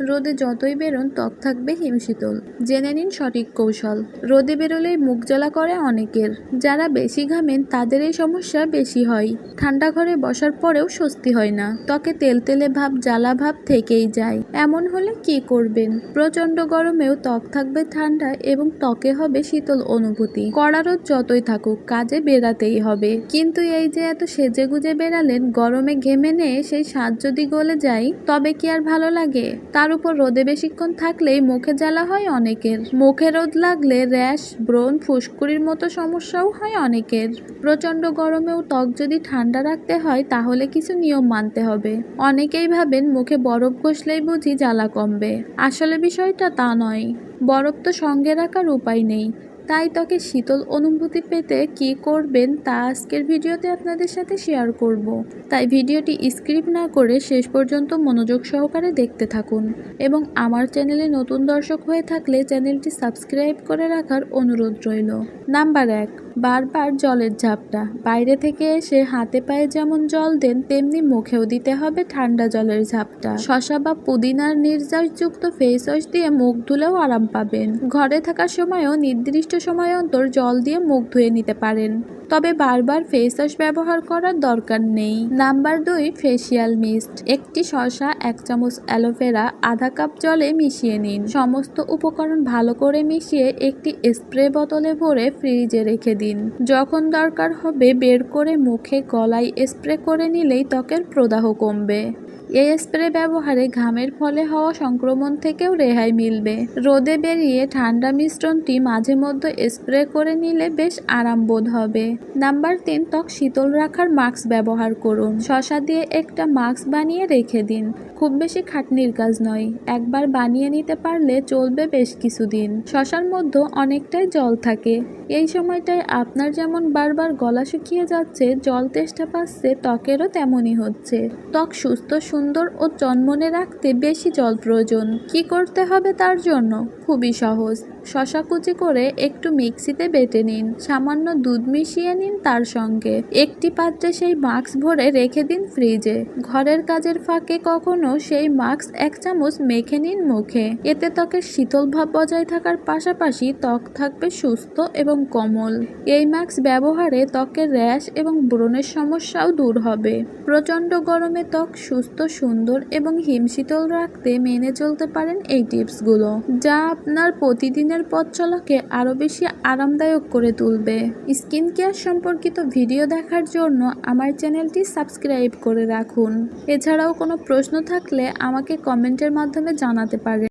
রোদে যতই বেরোন, ত্বক থাকবে হিমশীতল। জেনে নিন সঠিক কৌশল। রোদে বেরোলেই মুখ জ্বালা করে অনেকের। যারা বেশি ঘামেন, তাদের এই সমস্যা বেশি হয়। ঠান্ডা ঘরে বসার পরেও স্বস্তি হয় না। ত্বকে তেলতেলে ভাব, জ্বালা ভাব থেকেই যায়। এমন হলে কি করবেন? প্রচণ্ড গরমেও ত্বক থাকবে ঠান্ডা এবং ত্বকে হবে শীতল অনুভূতি। কড়া রোদ যতই থাকুক, কাজে বেরাতেই হবে। কিন্তু এই যে এত সেজে গুজে বেরালেন গরমে ঘেমে নিয়ে সেই স্বাদ যদি গলে যায়, তবে কি আর ভালো লাগে? তার উপর রোদে বেশিক্ষণ থাকলেই মুখে জ্বালা হয় অনেকের। মুখে রোদ লাগলে র্যাশ, ব্রণ, ফুসকুড়ির মতো সমস্যাও হয় অনেকের। প্রচণ্ড গরমেও ত্বক যদি ঠান্ডা রাখতে হয়, তাহলে কিছু নিয়ম মানতে হবে। অনেকেই ভাবেন মুখে বরফ ঘষলেই বুঝি জ্বালা কমবে। আসলে বিষয়টা তা নয়। বরফ তো সঙ্গে রাখার উপায় নেই। তাই ত্বকে শীতল অনুভূতি পেতে কি করবেন তা আজকের ভিডিওতে আপনাদের সাথে শেয়ার করব। তাই ভিডিওটি স্ক্রিপ না করে শেষ পর্যন্ত মনোযোগ সহকারে দেখতে থাকুন এবং আমার চ্যানেলে নতুন দর্শক হয়ে থাকলে চ্যানেলটি সাবস্ক্রাইব করে রাখার অনুরোধ রইল। নাম্বার এক বারবার জলের ঝাপটা। বাইরে থেকে এসে হাতে পায়ে যেমন জল দেন, তেমনি মুখেও দিতে হবে ঠান্ডা জলের ঝাপটা। শশা বা পুদিনার নির্যাসযুক্ত ফেস ওয়াশ দিয়ে মুখ ধুলেও আরাম পাবেন। ঘরে থাকার সময়ও, নির্দিষ্ট সময় অন্তর জল দিয়ে মুখ ধুয়ে নিতে পারেন। তবে বারবার ফেস ওয়াশ ব্যবহার করার দরকার নেই। নাম্বার দুই ফেসিয়াল মিস্ট একটি শসা, এক চামচ অ্যালোভেরা আধা কাপ জলে মিশিয়ে নিন। সমস্ত উপকরণ ভালো করে মিশিয়ে একটি স্প্রে বোতলে ভরে ফ্রিজে রেখে দিন। যখন দরকার হবে বের করে মুখে গলায় স্প্রে করে নিলেই ত্বকের প্রদাহ কমবে। এই স্প্রে ব্যবহারে ঘামের ফলে হওয়া সংক্রমণ থেকেও রেহাই মিলবে। রোদে বেরিয়ে ঠান্ডা মিশ্রণটি মাঝে মধ্যে স্প্রে করে নিলে বেশ আরাম বোধ হবে। নাম্বার তিন, ত্বক শীতল রাখার মাস্ক ব্যবহার করুন। শশা দিয়ে একটা মাস্ক বানিয়ে রেখে দিন। খুব বেশি খাটনির কাজ নয়, একবার বানিয়ে নিতে পারলে চলবে বেশ কিছুদিন। শশার মধ্যে অনেকটাই জল থাকে। এই সময়টায় আপনার যেমন বারবার গলা শুকিয়ে যাচ্ছে, জল তেষ্টা পাচ্ছে, ত্বকেরও তেমনই হচ্ছে। ত্বক সুস্থ সুন্দর ও চনমনে রাখতে বেশি জল প্রয়োজন কি করতে হবে তার জন্য? খুবই সহজ। শশা কুচি করে একটু মিক্সিতে বেটে নিন। সামান্য দুধ মিশিয়ে নিন তার সঙ্গে। একটি পাত্রে সেই মাস্ক ভরে রেখে দিন ফ্রিজে। ঘরের কাজের ফাঁকে কখনো সেই মাস্ক এক চামচ মেখে নিন মুখে। এতে ত্বকের শীতল ভাব বজায় থাকার পাশাপাশি ত্বক থাকবে সুস্থ এবং কোমল। এই মাস্ক ব্যবহারে ত্বকের র্যাশ এবং ব্রণের সমস্যাও দূর হবে। প্রচণ্ড গরমে ত্বক সুস্থ সুন্দর এবং হিমশীতল রাখতে মেনে চলতে পারেন এই টিপসগুলো, যা আপনার প্রতিদিনের পথ চলাকে আরও বেশি আরামদায়ক করে তুলবে। স্কিন কেয়ার সম্পর্কিত ভিডিও দেখার জন্য আমার চ্যানেলটি সাবস্ক্রাইব করে রাখুন। এছাড়াও কোনো প্রশ্ন থাকলে আমাকে কমেন্টের মাধ্যমে জানাতে পারেন।